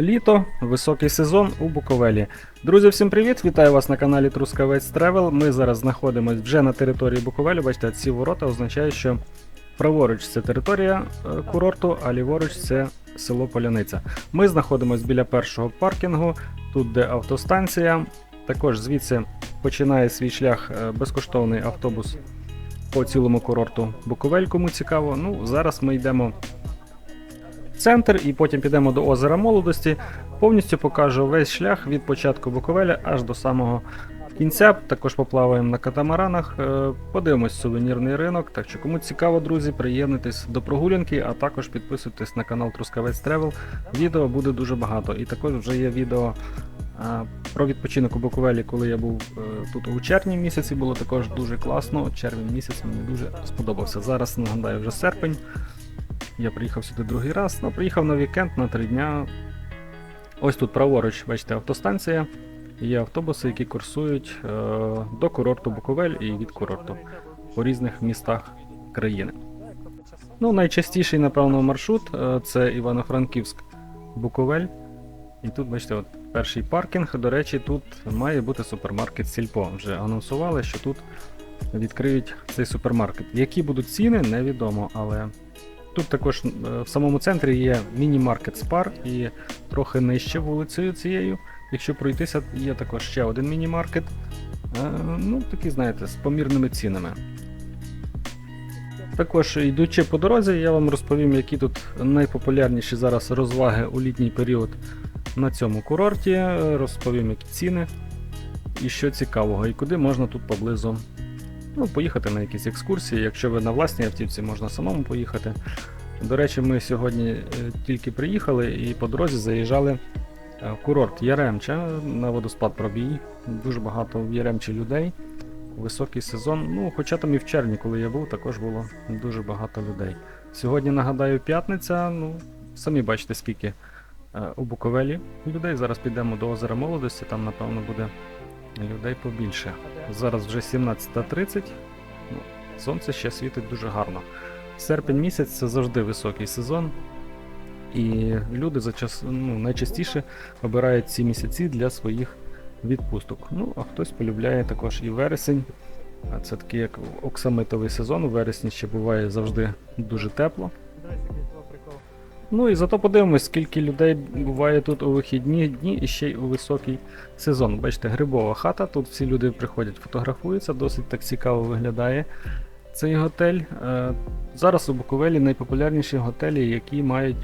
Літо, високий сезон у Буковелі. Друзі, всім привіт! Вітаю вас на каналі Трускавець Тревел. Ми зараз знаходимося вже на території Буковелі. Бачите, ці ворота означають, що праворуч це територія е, курорту, а ліворуч це село Поляниця. Ми знаходимося біля першого паркінгу, тут де автостанція. Також звідси починає свій шлях е, безкоштовний автобус по цілому курорту Буковель, кому цікаво. Ну, зараз ми йдемо центр і потім підемо до озера Молодості. Повністю покажу весь шлях від початку Буковеля аж до самого кінця. Також поплаваємо на катамаранах, е, подивимось сувенірний ринок. Так що, кому цікаво, друзі, приєднуйтесь до прогулянки, а також підписуйтесь на канал Трускавець Тревел. Відео буде дуже багато. І також вже є відео про відпочинок у Буковелі, коли я був е, тут у червні місяці, було також дуже класно. Червень місяць мені дуже сподобався. Зараз нагадаю вже серпень. Я приїхав сюди другий раз. Ну, приїхав на вікенд на три дня. Ось тут праворуч, бачите, автостанція. Є автобуси, які курсують е, до курорту Буковель і від курорту по різних містах країни. Ну, найчастіший, напевно, маршрут е, це Івано-Франківськ Буковель. І тут, бачите, от перший паркінг. До речі, тут має бути супермаркет Сільпо. Вже анонсували, що тут відкриють цей супермаркет. Які будуть ціни, невідомо, але тут також е, в самому центрі є міні-маркет Спар і трохи нижче вулицею цією. Якщо пройтися, є також ще один міні-маркет. Е, Ну, такий, знаєте, з помірними цінами. Також, йдучи по дорозі, я вам розповім, які тут найпопулярніші зараз розваги у літній період на цьому курорті. Розповім, які ціни і що цікавого, і куди можна тут поблизу ну, поїхати на якісь екскурсії. Якщо ви на власній автівці, можна самому поїхати. До речі, ми сьогодні е, тільки приїхали і по дорозі заїжджали е, в курорт Яремча на водоспад пробій. Дуже багато в Яремчі людей. Високий сезон. Ну, хоча там і в червні, коли я був, також було дуже багато людей. Сьогодні, нагадаю, п'ятниця. Ну, самі бачите, скільки е, у Буковелі людей. Зараз підемо до озера Молодості, там, напевно, буде людей побільше. Зараз вже 17.30. Ну, сонце ще світить дуже гарно. Серпень місяць це завжди високий сезон. І люди зачас, ну, найчастіше обирають ці місяці для своїх відпусток. Ну, а хтось полюбляє також і вересень. Це такий як оксамитовий сезон. У вересні ще буває завжди дуже тепло. Ну і зато подивимось, скільки людей буває тут у вихідні дні і ще й у високий сезон. Бачите, грибова хата. Тут всі люди приходять, фотографуються, досить так цікаво виглядає цей готель. Е, Зараз у Буковелі найпопулярніші готелі, які мають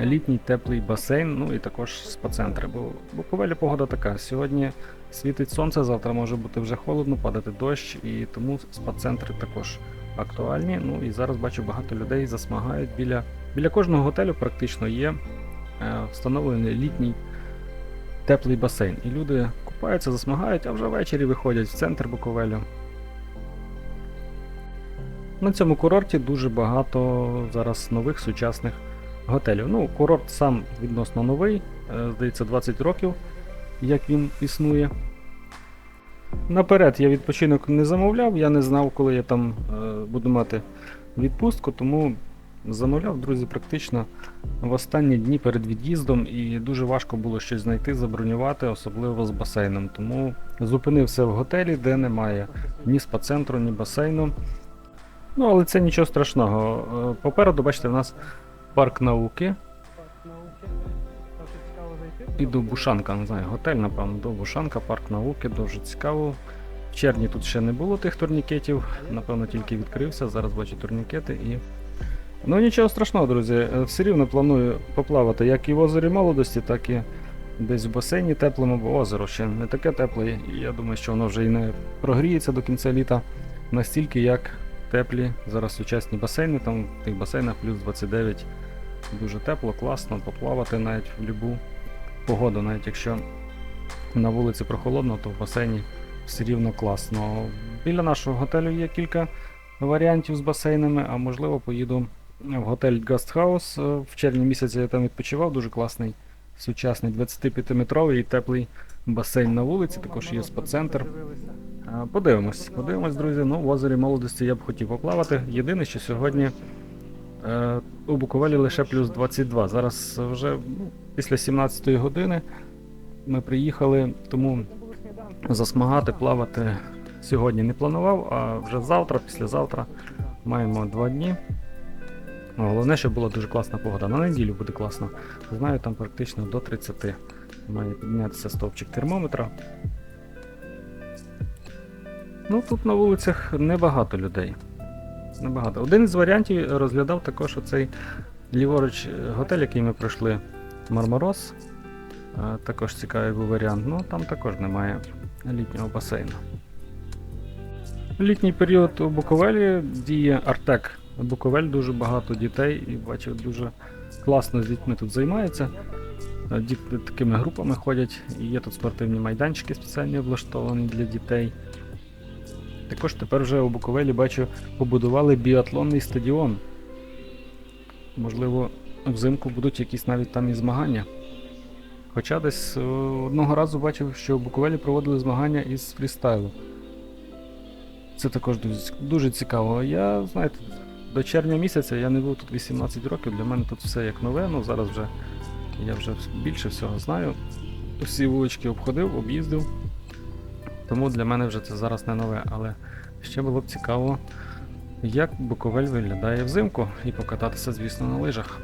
літній теплий басейн, ну і також спа-центри. Бо в Буковелі погода така. Сьогодні світить сонце, завтра може бути вже холодно, падати дощ, і тому спа-центри також актуальні. Ну і зараз бачу багато людей засмагають біля. Біля кожного готелю практично є е, встановлений літній теплий басейн. І люди купаються, засмагають, а вже ввечері виходять в центр Буковелю. На цьому курорті дуже багато зараз нових сучасних готелів. Ну, курорт сам відносно новий, е, здається, 20 років, як він існує. Наперед я відпочинок не замовляв, я не знав, коли я там е, буду мати відпустку, тому замовляв, друзі, практично в останні дні перед від'їздом, і дуже важко було щось знайти, забронювати, особливо з басейном. Тому зупинився в готелі, де немає ні спа-центру, ні басейну. Ну, але це нічого страшного. Е, Попереду, бачите, в нас парк науки. І до Бушанка, не знаю, готель, напевно, до Бушанка, парк науки, дуже цікаво. В червні тут ще не було тих турнікетів, напевно, тільки відкрився. Зараз бачу турнікети і. Ну нічого страшного, друзі. е, Все рівно планую поплавати як і в озері молодості, так і десь в басейні теплому, бо озеро ще не таке тепле. Я думаю, що воно вже і не прогріється до кінця літа настільки, як теплі зараз сучасні басейни. Там в тих басейнах плюс 29 дуже тепло, класно, поплавати навіть в будь-яку погоду, навіть якщо на вулиці прохолодно, то в басейні все рівно класно. Біля нашого готелю є кілька варіантів з басейнами, а можливо поїду в готель Гастхаус. В червні місяці я там відпочивав, дуже класний сучасний 25-метровий і теплий басейн на вулиці, також є спа-центр. Подивимось, подивимось, друзі. Ну, в озері молодості я б хотів поплавати. Єдине, що сьогодні Е, у Буковелі лише плюс 22. Зараз вже ну, після 17 години ми приїхали, тому засмагати, плавати сьогодні не планував, а вже завтра, післязавтра маємо два дні. Головне, щоб була дуже класна погода. На неділю буде класно. Знаю, там практично до 30 має піднятися стовпчик термометра. Ну, тут на вулицях небагато людей. Небагато. Один із варіантів розглядав також оцей ліворуч е, готель, який ми пройшли Мармороз. Е, Також цікавий був варіант. Ну там також немає літнього басейну. Літній період у Буковелі діє Артек. Буковель дуже багато дітей і бачив, дуже класно з дітьми тут займаються. Е, Діти такими групами ходять, є тут спортивні майданчики спеціальні облаштовані для дітей. Також тепер вже у Буковелі бачу побудували біатлонний стадіон. Можливо, взимку будуть якісь навіть там і змагання. Хоча десь е, одного разу бачив, що в Буковелі проводили змагання із фрістайлу. Це також дуже цікаво. Я, знаєте, до червня місяця я не був тут 18 років, для мене тут все як нове, ну зараз вже я вже більше всього знаю. Всі вулички обходив, об'їздив. Тому для мене вже це зараз не нове, але ще було б цікаво, як Буковель виглядає взимку і покататися, звісно, на лижах.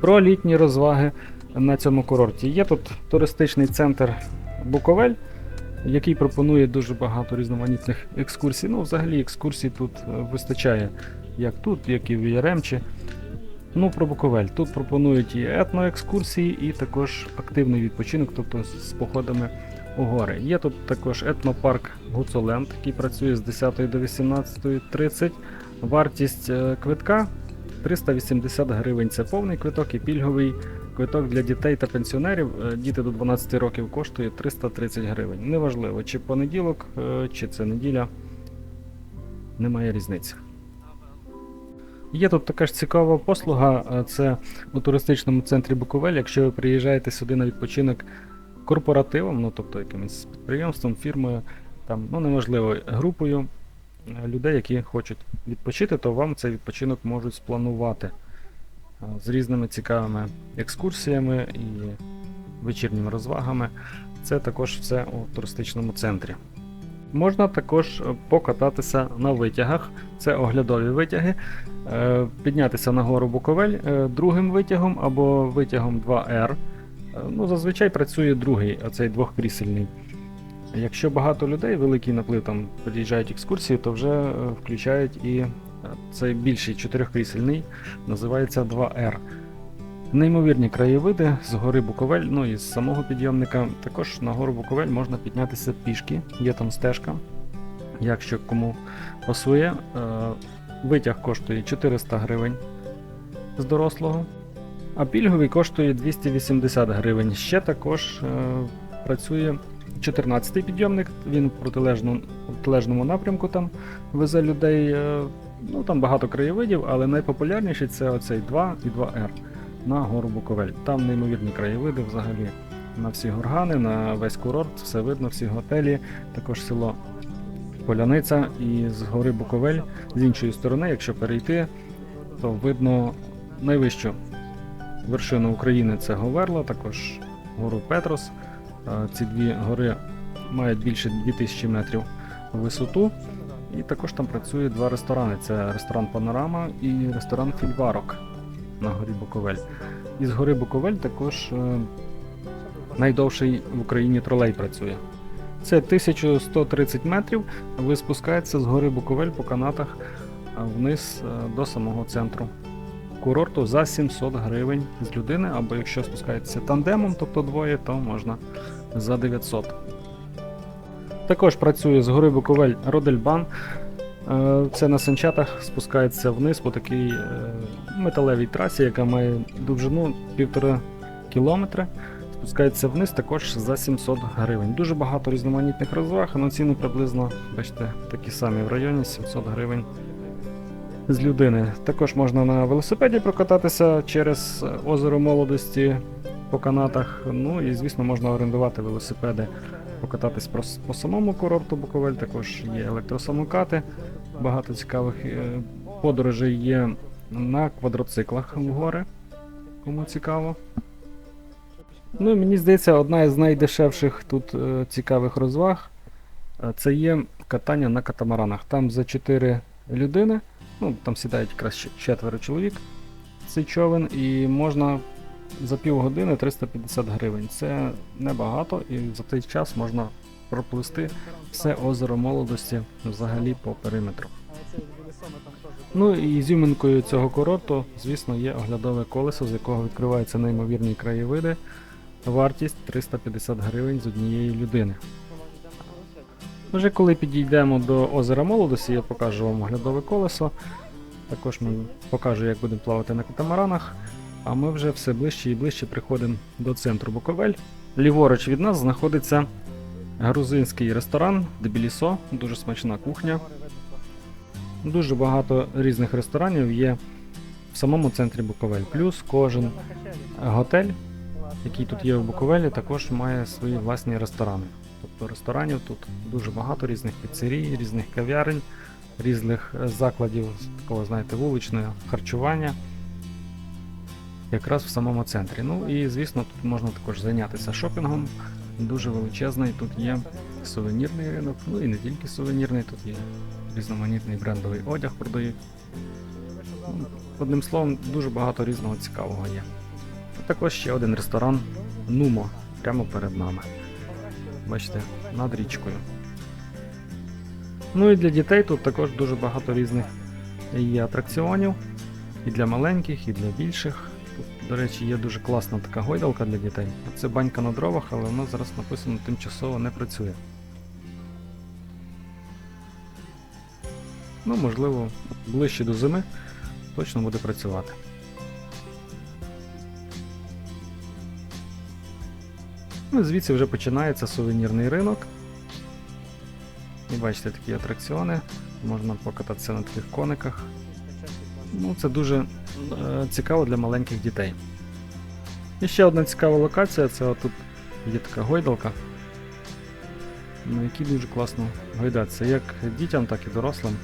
Про літні розваги на цьому курорті. Є тут туристичний центр Буковель, який пропонує дуже багато різноманітних екскурсій. Ну, взагалі екскурсій тут е, вистачає як тут, як і в Яремчі. Ну, про Буковель. Тут пропонують і етноекскурсії, і також активний відпочинок, тобто з походами у гори. Є тут також етнопарк Гуцуленд, який працює з 10 до 18.30. Вартість е, квитка 380 гривень. Це повний квиток і пільговий квиток для дітей та пенсіонерів. Е, Діти до 12 років коштує 330 гривень. Неважливо, чи понеділок, е, чи це неділя. Немає різниці. Є тут така ж цікава послуга, е, це у туристичному центрі Буковель. Якщо ви приїжджаєте сюди на відпочинок корпоративом, ну тобто якимось підприємством, фірмою, там, ну неважливо, групою людей, які хочуть відпочити, то вам цей відпочинок можуть спланувати з різними цікавими екскурсіями і вечірніми розвагами. Це також все у туристичному центрі. Можна також е, покататися на витягах, це оглядові витяги, е, піднятися на гору Буковель е, другим витягом або витягом 2R. Е, Ну, зазвичай працює другий, оцей двохкрісельний. Якщо багато людей, великий наплив там під'їжджають екскурсії, то вже е, включають і е, цей більший чотирьохкрісельний, називається 2R. Неймовірні краєвиди з гори Буковель, ну і з самого підйомника. Також на гору Буковель можна піднятися пішки, є там стежка. Якщо кому пасує, Е, витяг коштує 400 гривень з дорослого, а пільговий коштує 280 гривень. Ще також е, працює 14-й підйомник, він в протилежному, напрямку там везе людей. Ну там багато краєвидів, але найпопулярніший це оцей 2 і 2R на гору Буковель. Там неймовірні краєвиди взагалі на всі горгани, на весь курорт, все видно, всі готелі, також село Поляниця і з гори Буковель з іншої сторони, якщо перейти, то видно найвищу вершину України це Говерла, також гору Петрос. Е, Ці дві гори мають більше 2000 метрів висоту. І також там працює два ресторани: це ресторан Панорама і ресторан Фільварок на горі Буковель. І з гори Буковель також е, найдовший в Україні тролей працює. Це 1130 метрів. Ви спускаєтеся з гори Буковель по канатах вниз е, до самого центру курорту за 700 гривень з людини, або якщо спускаєтеся тандемом, тобто двоє, то можна за 900. Також працює з гори Буковель Родельбан. Е, Це на санчатах спускається вниз по такій е, металевій трасі, яка має довжину 1,5 кілометри. Спускається вниз також за 700 гривень. Дуже багато різноманітних розваг, але ціни приблизно, бачите, такі самі в районі 700 гривень з людини. Також можна на велосипеді прокататися через е, озеро молодості по канатах. Ну і звісно можна орендувати велосипеди, покататись по, самому курорту Буковель. Також є електросамокати, багато цікавих е, подорожей є на квадроциклах в гори. Кому цікаво. Ну мені здається, одна із найдешевших тут е, цікавих розваг е, це є катання на катамаранах. Там за 4 людини, ну там сідають якраз четверо чоловік цей човен, і можна за півгодини 350 гривень. Це небагато, і за той час можна проплисти все озеро молодості взагалі по периметру. Ну і зюминкою цього курорту, звісно, є оглядове колесо, з якого відкриваються неймовірні краєвиди. Вартість 350 гривень з однієї людини. Вже коли підійдемо до озера молодості, я покажу вам оглядове колесо. Також ми покажу, як будемо плавати на катамаранах. А ми вже все ближче і ближче приходимо до центру Буковель. Ліворуч від нас знаходиться грузинський ресторан Дебілісо, дуже смачна кухня. Дуже багато різних ресторанів є в самому центрі Буковель. Плюс кожен готель, який тут є в Буковелі, також має свої власні ресторани. Тобто ресторанів тут дуже багато різних піцерій, різних кав'ярень, різних закладів такого, знаєте, вуличного харчування. Якраз в самому центрі. Ну і звісно, тут можна також зайнятися шопінгом. Дуже величезний тут є сувенірний ринок, ну і не тільки сувенірний, тут є різноманітний брендовий одяг продають. Ну, Одним словом, дуже багато різного цікавого є. Також ще один ресторан Нумо прямо перед нами. Бачите, над річкою. Ну і для дітей тут також дуже багато різних є атракціонів. І для маленьких, і для більших. До речі, є дуже класна така гойдалка для дітей. Це банька на дровах, але вона зараз написано тимчасово не працює. Ну, можливо, ближче до зими точно буде працювати. Ну, звідси вже починається сувенірний ринок. І бачите такі атракціони. Можна покататися на таких кониках. Ну, це дуже е, цікаво для маленьких дітей. І ще одна цікава локація це отут є така гойдалка, на якій дуже класно гойдатися, як дітям, так і дорослим.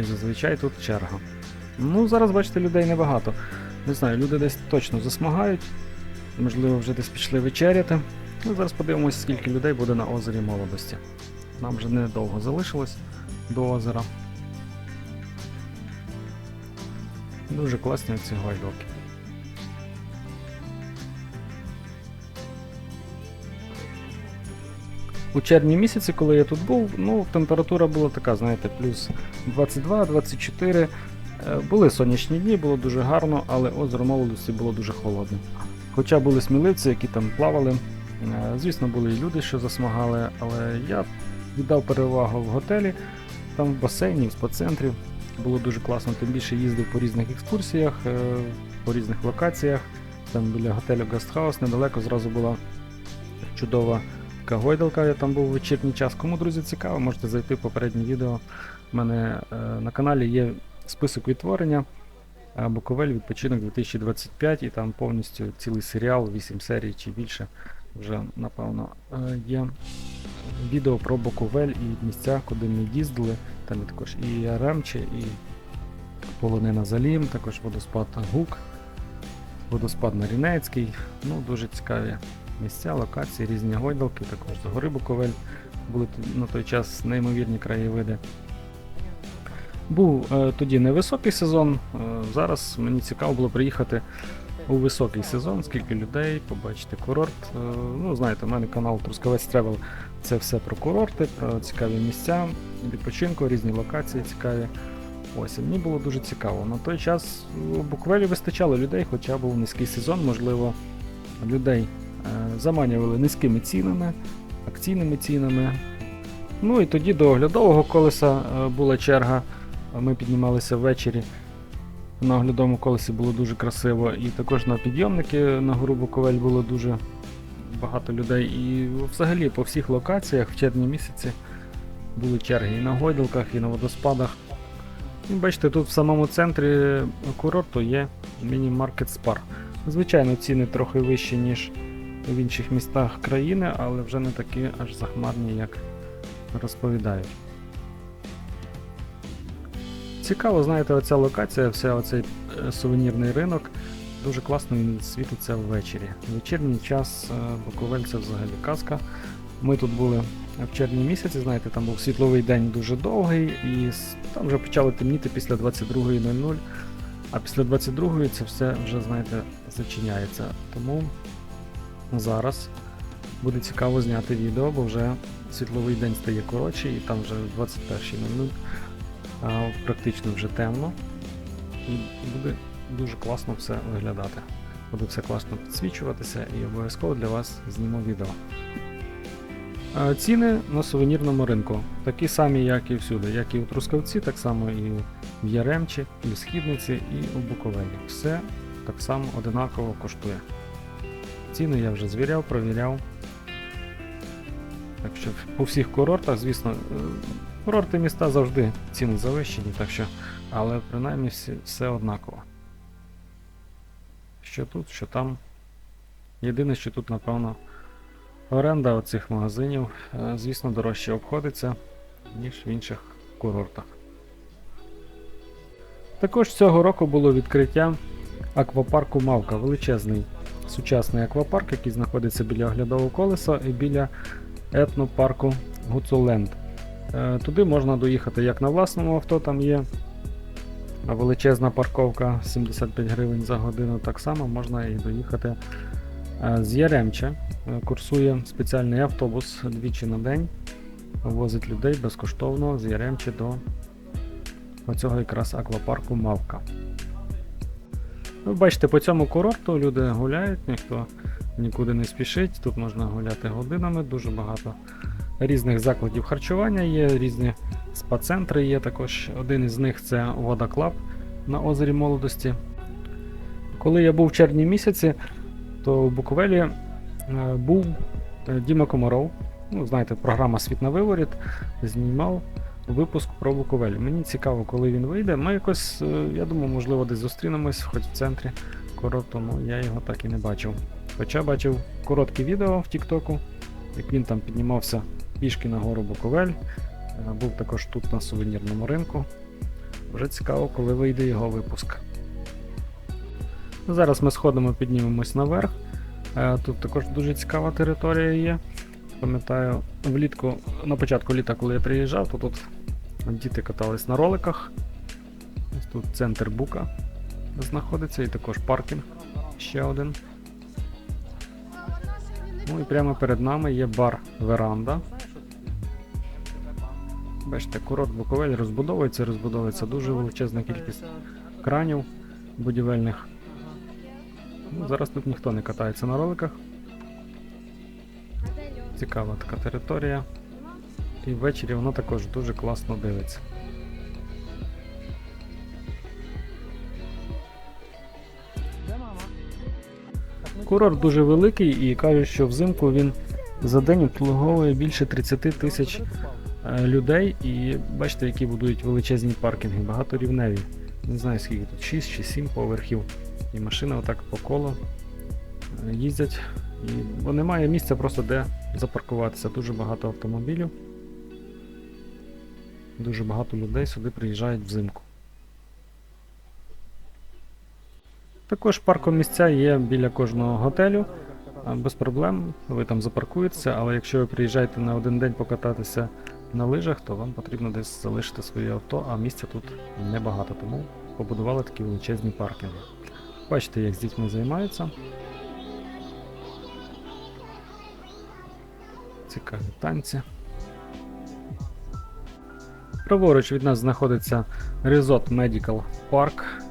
І зазвичай тут черга. Ну, зараз, бачите, людей небагато. Не знаю, люди десь точно засмагають, можливо, вже десь пішли вечеряти. Ну, зараз подивимося, скільки людей буде на озері молодості. Нам вже недовго залишилось до озера. Дуже класні ці гойдалки. У червні місяці, коли я тут був, ну, температура була така, знаєте, плюс 22-24. Е, Були сонячні дні, було дуже гарно, але озеро молодості було дуже холодне. Хоча були сміливці, які там плавали. Е, Звісно, були і люди, що засмагали, але я віддав перевагу в готелі, там в басейні, в спа-центрі. Було дуже класно, тим більше їздив по різних екскурсіях, е, по різних локаціях. Там біля готелю Гастхаус недалеко зразу була чудова така гойдалка, я там був вечірній час. Кому, друзі, цікаво, можете зайти в попереднє відео. У мене е, на каналі є список відтворення. Буковель відпочинок 2025 і там повністю цілий серіал, 8 серій чи більше. Вже напевно е, є відео про Буковель і місця, куди ми їздили. Там є також і Ремче, і полонина Залім, також водоспад Гук, водоспад Нарінецький. Ну, дуже цікаві місця, локації, різні гойдалки, також з гори Буковель. Були на той час неймовірні краєвиди. Був е, тоді невисокий сезон. Е, зараз мені цікаво було приїхати у високий сезон, скільки людей, побачити курорт. Е, ну, знаєте, у мене канал Трускавець Тревел це все про курорти, про цікаві місця, відпочинку, різні локації цікаві. Ось, і мені було дуже цікаво. На той час у Буквелі вистачало людей, хоча був низький сезон, можливо, людей е, заманювали низькими цінами, акційними цінами. Ну і тоді до оглядового колеса е, була черга. Ми піднімалися ввечері. На оглядовому колесі було дуже красиво. І також на підйомники на гору Буковель було дуже багато людей. І взагалі по всіх локаціях в червні місяці були черги і на гойдалках, і на водоспадах. І бачите, тут в самому центрі курорту є міні-маркет Спар. Звичайно, ціни трохи вищі, ніж в інших містах країни, але вже не такі аж захмарні, як розповідають. Цікаво, знаєте, оця локація, вся оцей е, сувенірний ринок. Дуже класно він світиться ввечері. Вечірній час е, Буковель це взагалі казка. Ми тут були в червні місяці, знаєте, там був світловий день дуже довгий, і там вже почало темніти після 22.00. А після 22.00 це все вже, знаєте, зачиняється. Тому зараз буде цікаво зняти відео, бо вже світловий день стає коротший, і там вже 21.00 а, практично вже темно. І буде дуже класно все виглядати. Буде все класно підсвічуватися і обов'язково для вас зніму відео. Ціни на сувенірному ринку такі самі, як і всюди, як і у Трускавці, так само і в Яремчі, і в Східниці, і у Буковелі. Все так само одинаково коштує. Ціни я вже звіряв, провіряв. Так що по всіх курортах, звісно, е, курорти міста завжди ціни завищені, так що, але принаймні всі, все однаково. Що тут, що там. Єдине, що тут, напевно, оренда оцих магазинів, е, звісно, дорожче обходиться, ніж в інших курортах. Також цього року було відкриття аквапарку Мавка, величезний сучасний аквапарк, який знаходиться біля оглядового колеса і біля етнопарку Гуцуленд. Е, Туди можна доїхати як на власному авто, там є величезна парковка 75 гривень за годину. Так само можна і доїхати е, з Яремча. Е, Курсує спеціальний автобус двічі на день, возить людей безкоштовно з Яремчі до оцього якраз аквапарку Мавка. Ви бачите, по цьому курорту люди гуляють, ніхто нікуди не спішить. Тут можна гуляти годинами, дуже багато різних закладів харчування є, різні спа-центри є також. Один із них це Вода Клаб на озері Молодості. Коли я був в червні місяці, то в Буковелі е, був е, Діма Комаров. Ну, знаєте, програма Світ на виворіт знімав випуск про Буковель. Мені цікаво, коли він вийде. Ми якось, е, я думаю, можливо, десь зустрінемось, хоч в центрі курорту, ну я його так і не бачив. Хоча бачив коротке відео в Тіктоку, як він там піднімався пішки на гору Буковель. Е, Був також тут на сувенірному ринку. Вже цікаво, коли вийде його випуск. Зараз ми сходимо, піднімемось наверх. Е, Тут також дуже цікава територія є. Пам'ятаю, влітку, на початку літа, коли я приїжджав, то тут діти катались на роликах. Ось тут центр Бука знаходиться і також паркінг ще один. Ну і прямо перед нами є бар Веранда. Бачите, курорт Буковель розбудовується, розбудовується дуже величезна кількість кранів будівельних. Ну, зараз тут ніхто не катається на роликах. Цікава така територія. І ввечері вона також дуже класно дивиться. Курорт дуже великий і кажуть, що взимку він за день обслуговує більше 30 тисяч людей. І бачите, які будують величезні паркінги, багаторівневі. Не знаю скільки тут, 6 чи 7 поверхів. І машини отак по колу е, їздять. І бо немає місця просто де запаркуватися. Дуже багато автомобілів. Дуже багато людей сюди приїжджають взимку. Також паркомісця є біля кожного готелю. Без проблем, ви там запаркуєтеся, але якщо ви приїжджаєте на один день покататися на лижах, то вам потрібно десь залишити своє авто, а місця тут небагато, тому побудували такі величезні паркінги. Бачите, як з дітьми займаються. Цікаві танці. Праворуч від нас знаходиться Resort Medical Park.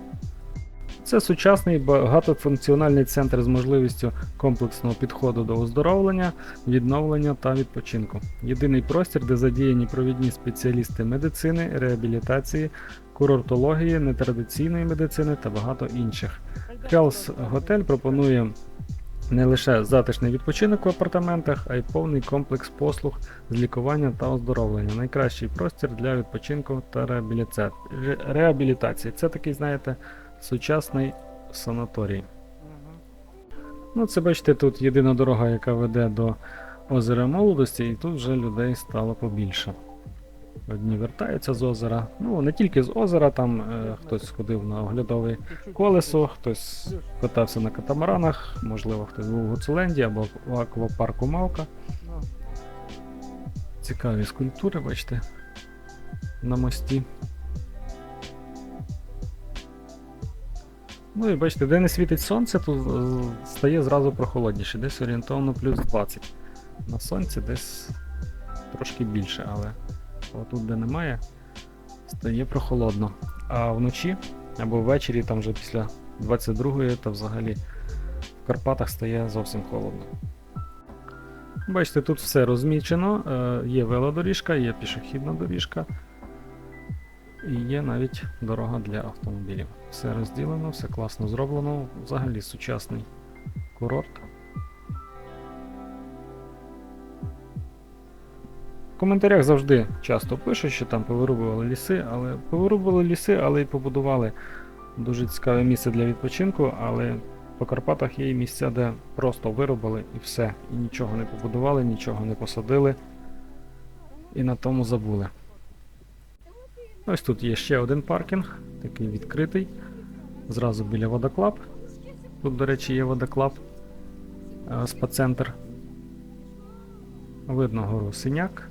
Це сучасний багатофункціональний центр з можливістю комплексного підходу до оздоровлення, відновлення та відпочинку. Єдиний простір, де задіяні провідні спеціалісти медицини, реабілітації, курортології, нетрадиційної медицини та багато інших. Хелс Готель пропонує не лише затишний відпочинок в апартаментах, а й повний комплекс послуг з лікування та оздоровлення. Найкращий простір для відпочинку та реабілітації. Це такий, знаєте, сучасний санаторій. Ну, це бачите, тут єдина дорога, яка веде до озера молодості, і тут вже людей стало побільше. Одні вертаються з озера. Ну, не тільки з озера, там е, хтось сходив на оглядове колесо, хтось катався на катамаранах, можливо, хтось був в Гуцуленді або в аквапарку Мавка. Цікаві скульптури, бачите, на мості. Ну і бачите, де не світить сонце, то е, стає зразу прохолодніше, десь орієнтовно плюс 20. На сонці десь трошки більше, але отут, де немає, стає прохолодно. А вночі або ввечері, там вже після 22-ї, то взагалі в Карпатах стає зовсім холодно. Бачите, тут все розмічено. е, Є велодоріжка, є пішохідна доріжка. І є навіть дорога для автомобілів. Все розділено, все класно зроблено. Взагалі сучасний курорт. В коментарях завжди часто пишуть, що там повирубували ліси, але повирубували ліси, але й побудували дуже цікаве місце для відпочинку, але по Карпатах є і місця, де просто вирубали і все. І нічого не побудували, нічого не посадили. І на тому забули. Ось тут є ще один паркінг, такий відкритий. Зразу біля водоклаб. Тут, до речі, є водоклаб е, спа-центр. Видно гору Синяк.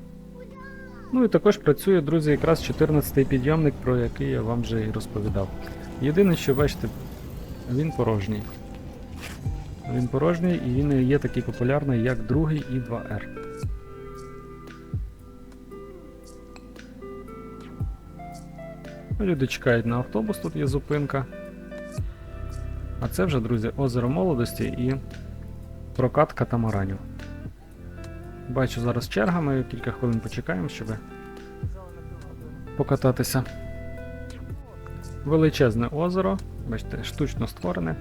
Ну і також працює, друзі, якраз 14-й підйомник, про який я вам вже і розповідав. Єдине, що бачите, він порожній. Він порожній і він є такий популярний, як другий і 2R. Люди чекають на автобус, тут є зупинка. А це вже, друзі, озеро молодості і прокат катамаранів. Бачу зараз черга, ми кілька хвилин почекаємо, щоб покататися. Величезне озеро, бачите, штучно створене.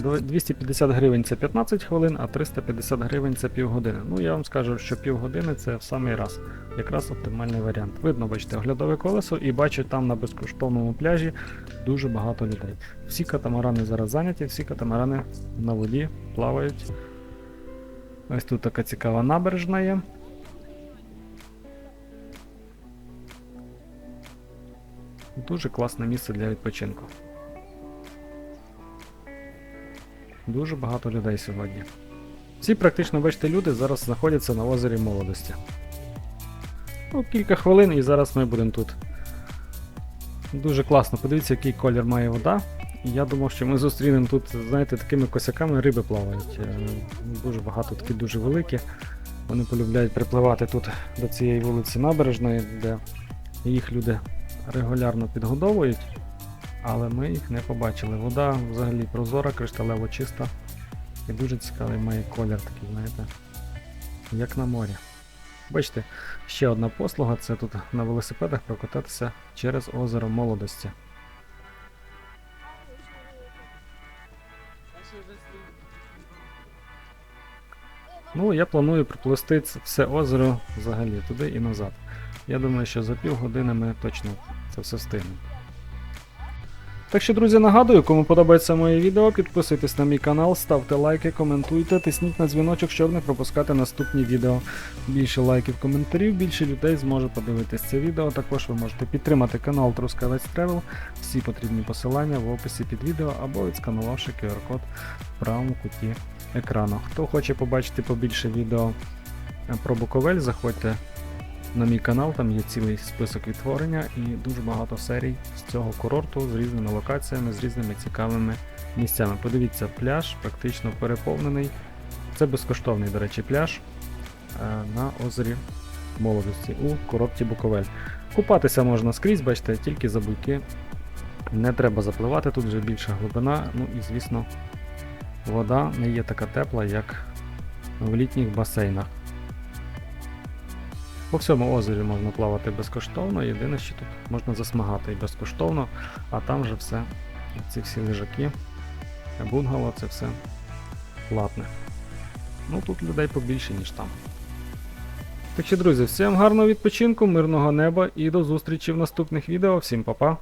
Дв- 250 гривень це 15 хвилин, а 350 гривень це півгодини. Ну я вам скажу, що півгодини це в самий раз. Якраз оптимальний варіант. Видно, бачите, оглядове колесо і бачу там на безкоштовному пляжі дуже багато людей. Всі катамарани зараз зайняті, всі катамарани на воді плавають. Ось тут така цікава набережна є. Дуже класне місце для відпочинку. Дуже багато людей сьогодні. Всі практично, бачите, люди зараз знаходяться на озері молодості. Ну, кілька хвилин і зараз ми будемо тут. Дуже класно, подивіться, який колір має вода. Я думав, що ми зустрінемо тут, знаєте, такими косяками риби плавають. Е, Дуже багато, такі дуже великі. Вони полюбляють припливати тут до цієї вулиці набережної, де їх люди регулярно підгодовують, але ми їх не побачили. Вода взагалі прозора, кришталево чиста і дуже цікавий має колір такий, знаєте, як на морі. Бачите, ще одна послуга це тут на велосипедах прокататися через озеро молодості. Ну, я планую проплисти все озеро взагалі туди і назад. Я думаю, що за півгодини ми точно це все встигнемо. Так що, друзі, нагадую, кому подобається моє відео, підписуйтесь на мій канал, ставте лайки, коментуйте, тисніть на дзвіночок, щоб не пропускати наступні відео. Більше лайків, коментарів, більше людей зможе подивитись це відео. Також ви можете підтримати канал Трускавець Travel. Всі потрібні посилання в описі під відео або відсканувавши QR-код в правому куті екрану. Хто хоче побачити побільше відео про Буковель, заходьте на мій канал, там є цілий список відтворення і дуже багато серій з цього курорту з різними локаціями, з різними цікавими місцями. Подивіться, пляж практично переповнений. Це безкоштовний, до речі, пляж е, на озері молодості у курорті Буковель. Купатися можна скрізь, бачите, тільки за буйки. Не треба запливати, тут вже більша глибина, ну і звісно, вода не є така тепла, як в літніх басейнах. По всьому озері можна плавати безкоштовно, єдине, що тут можна засмагати і безкоштовно, а там вже все, ці всі лежаки, бунгало, це все платне. Ну тут людей побільше, ніж там. Так що, друзі, всім гарного відпочинку, мирного неба і до зустрічі в наступних відео. Всім па-па!